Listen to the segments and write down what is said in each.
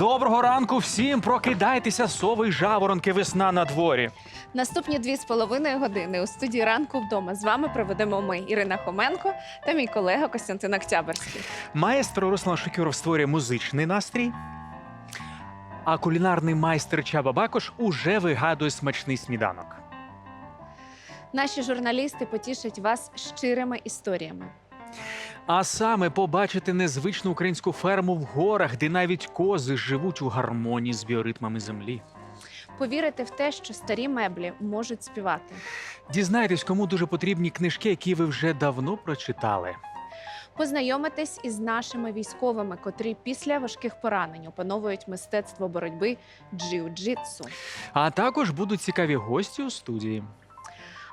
Доброго ранку всім! Прокидайтеся, сови й жаворонки, весна на дворі. Наступні дві з половиною години у студії ранку вдома з вами проведемо ми Ірина Хоменко та мій колега Костянтин Октябрьський. Маестро Руслан Шукюров створює музичний настрій. А кулінарний майстер Чаба Бакош уже вигадує смачний сніданок. Наші журналісти потішать вас щирими історіями. А саме побачити незвичну українську ферму в горах, де навіть кози живуть у гармонії з біоритмами землі. Повірити в те, що старі меблі можуть співати. Дізнайтесь, кому дуже потрібні книжки, які ви вже давно прочитали. Познайомитись із нашими військовими, котрі після важких поранень опановують мистецтво боротьби джиу-джитсу. А також будуть цікаві гості у студії.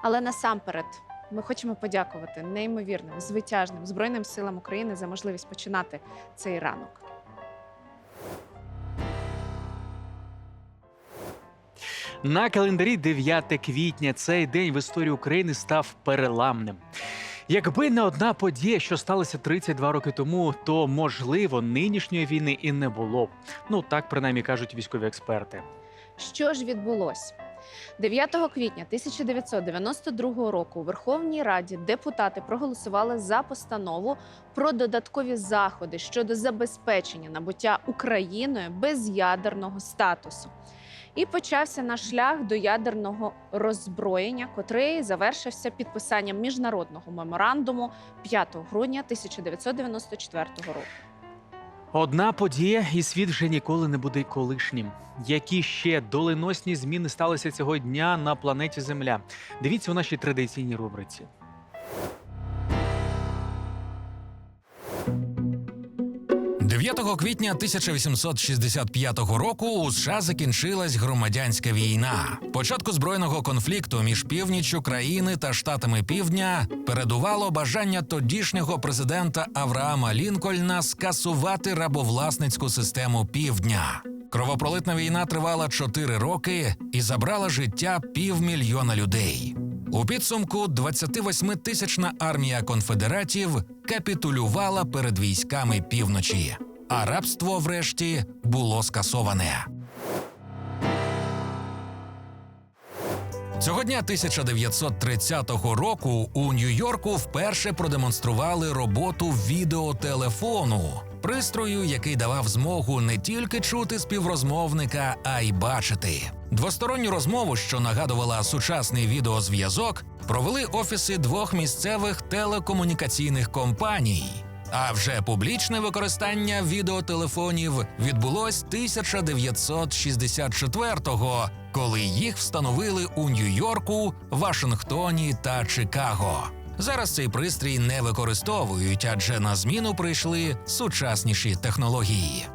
Але насамперед ми хочемо подякувати неймовірним, звитяжним Збройним силам України за можливість починати цей ранок. На календарі 9 квітня цей день в історії України став переламним. Якби не одна подія, що сталася 32 роки тому, то можливо нинішньої війни і не було б. Ну так принаймні кажуть військові експерти. Що ж відбулось? 9 квітня 1992 року у Верховній Раді депутати проголосували за постанову про додаткові заходи щодо забезпечення набуття Україною безядерного статусу. І почався наш шлях до ядерного роззброєння, котрий завершився підписанням міжнародного меморандуму 5 грудня 1994 року. Одна подія, і світ вже ніколи не буде колишнім. Які ще доленосні зміни сталися цього дня на планеті Земля? Дивіться у нашій традиційній рубриці. – 9 квітня 1865 року у США закінчилась громадянська війна. Початку збройного конфлікту між північчю країни та штатами Півдня передувало бажання тодішнього президента Авраама Лінкольна скасувати рабовласницьку систему півдня. Кровопролитна війна тривала 4 роки і забрала життя півмільйона людей. У підсумку 28-тисячна армія конфедератів капітулювала перед військами півночі, а рабство, врешті, було скасоване. Цього дня 1930 року у Нью-Йорку вперше продемонстрували роботу відеотелефону, пристрою, який давав змогу не тільки чути співрозмовника, а й бачити. Двосторонню розмову, що нагадувала сучасний відеозв'язок, провели офіси двох місцевих телекомунікаційних компаній. А вже публічне використання відеотелефонів відбулось 1964-го, коли їх встановили у Нью-Йорку, Вашингтоні та Чикаго. Зараз цей пристрій не використовують, адже на зміну прийшли сучасніші технології.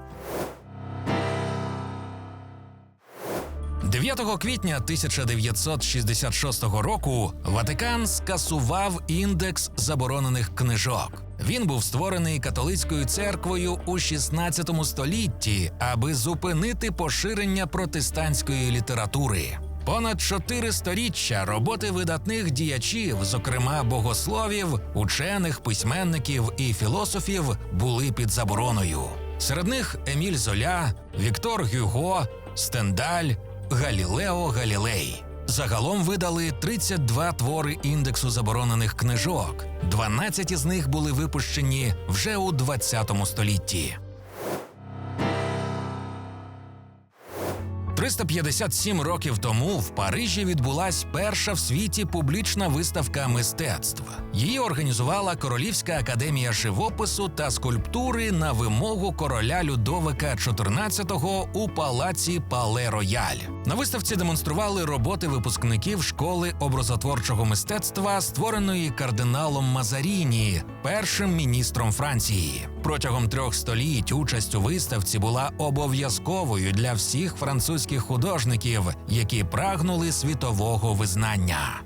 9 квітня 1966 року Ватикан скасував індекс заборонених книжок. Він був створений католицькою церквою у 16 столітті, аби зупинити поширення протестантської літератури. Понад чотири сторіччя роботи видатних діячів, зокрема богословів, учених, письменників і філософів, були під забороною. Серед них Еміль Золя, Віктор Гюго, Стендаль, Галілео Галілей. Загалом видали 32 твори індексу заборонених книжок. 12 із них були випущені вже у 20 столітті. 357 років тому в Парижі відбулась перша в світі публічна виставка мистецтв. Її організувала Королівська академія живопису та скульптури на вимогу короля Людовика XIV у палаці Пале Рояль. На виставці демонстрували роботи випускників школи образотворчого мистецтва, створеної кардиналом Мазаріні, першим міністром Франції. Протягом трьох століть участь у виставці була обов'язковою для всіх французьких художників, які прагнули світового визнання.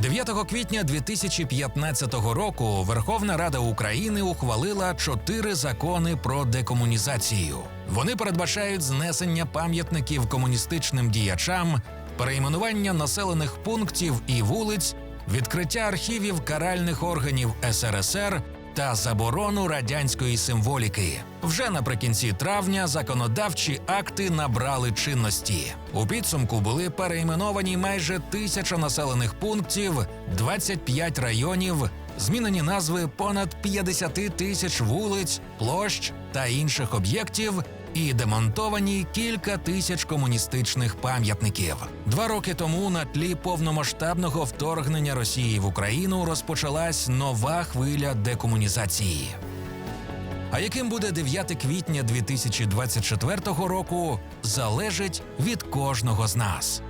9 квітня 2015 року Верховна Рада України ухвалила чотири закони про декомунізацію. Вони передбачають знесення пам'ятників комуністичним діячам, перейменування населених пунктів і вулиць, відкриття архівів каральних органів СРСР, та заборону радянської символіки. Вже наприкінці травня законодавчі акти набрали чинності. У підсумку були перейменовані майже тисяча населених пунктів, 25 районів, змінені назви понад 50 тисяч вулиць, площ та інших об'єктів. І демонтовані кілька тисяч комуністичних пам'ятників. Два роки тому на тлі повномасштабного вторгнення Росії в Україну розпочалась нова хвиля декомунізації. А яким буде 9 квітня 2024 року, залежить від кожного з нас.